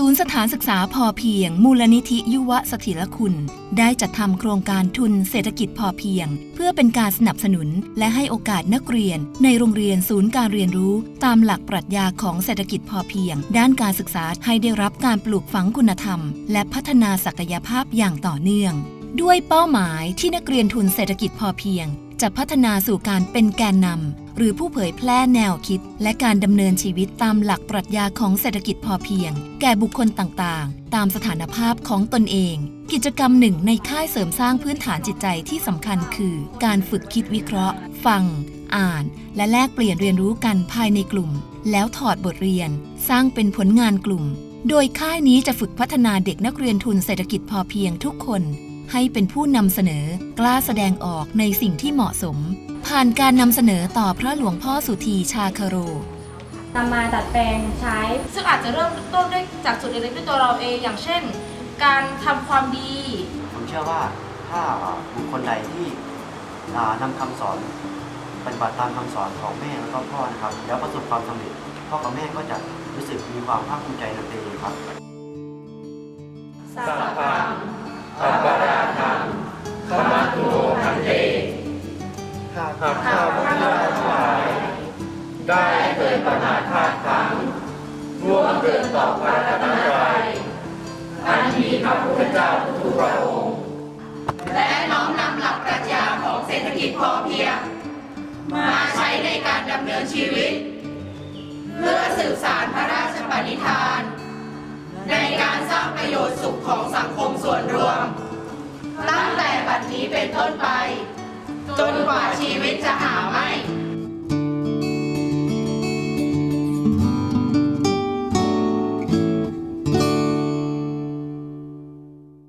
ศูนย์สถานศึกษาพอเพียง มูลนิธิยุวสถิรคุณ ได้จัดทำโครงการทุนเศรษฐกิจพอเพียง เพื่อเป็นการสนับสนุน และให้โอกาสนักเรียน ในโรงเรียนศูนย์การเรียนรู้ ตามหลักปรัชญาของเศรษฐกิจพอเพียง ด้านการศึกษาให้ได้รับการปลูกฝังคุณธรรม และพัฒนาศักยภาพอย่างต่อเนื่อง ด้วยเป้าหมายที่นักเรียนทุนเศรษฐกิจพอเพียง จะพัฒนาสู่การเป็นแกนนำหรือผู้เผยแพร่แนวคิด และการดำเนินชีวิตตามหลักปรัชญาของเศรษฐกิจพอเพียง แก่บุคคลต่างๆ ตามสถานภาพของตนเอง กิจกรรมหนึ่งในค่ายเสริมสร้างพื้นฐานจิตใจที่สำคัญคือ การฝึกคิดวิเคราะห์ ฟัง อ่าน และแลกเปลี่ยนเรียนรู้กันภายในกลุ่ม แล้วถอดบทเรียน สร้างเป็นผลงานกลุ่ม โดยค่ายนี้จะฝึกพัฒนาเด็กนักเรียนทุนเศรษฐกิจพอเพียงทุกคน ให้เป็นผู้นำเสนอกล้าแสดงออกในสิ่งที่เหมาะสม ผ่านการนำเสนอต่อพระหลวงพ่อสุธีชาคาโรนำมาดัดแปลงใช้ ซึ่งอาจจะเริ่มต้นด้วยจากจุดเล็กๆด้วยตัวเราเอง อย่างเช่น การทำความดี ผมเชื่อว่าถ้าอ่าบุคคลใดที่อ่านำคำสอนปฏิบัติตามคำสอนของแม่แล้วก็พ่อนะครับ แล้วประสบความสำเร็จพ่อกับแม่ก็จะรู้สึกมีความภาคภูมิใจในตัวเองครับ หากข้าพเจ้าทั้งหลายได้เคยประมาทพลาดพลั้งร่วงเกินต่อพระรัตนตรัยอันมีพระพุทธเจ้าทุกพระองค์และน้อมนำหลักปรัชญาของเศรษฐกิจพอเพียง มาใช้ในการดำเนินชีวิต เพื่อสืบสารพระราชปณิธาน ในการสร้างประโยชน์สุขของสังคมส่วนรวม ตั้งแต่บัดนี้เป็นต้นไป จนกว่าชีวิตจะหาไม่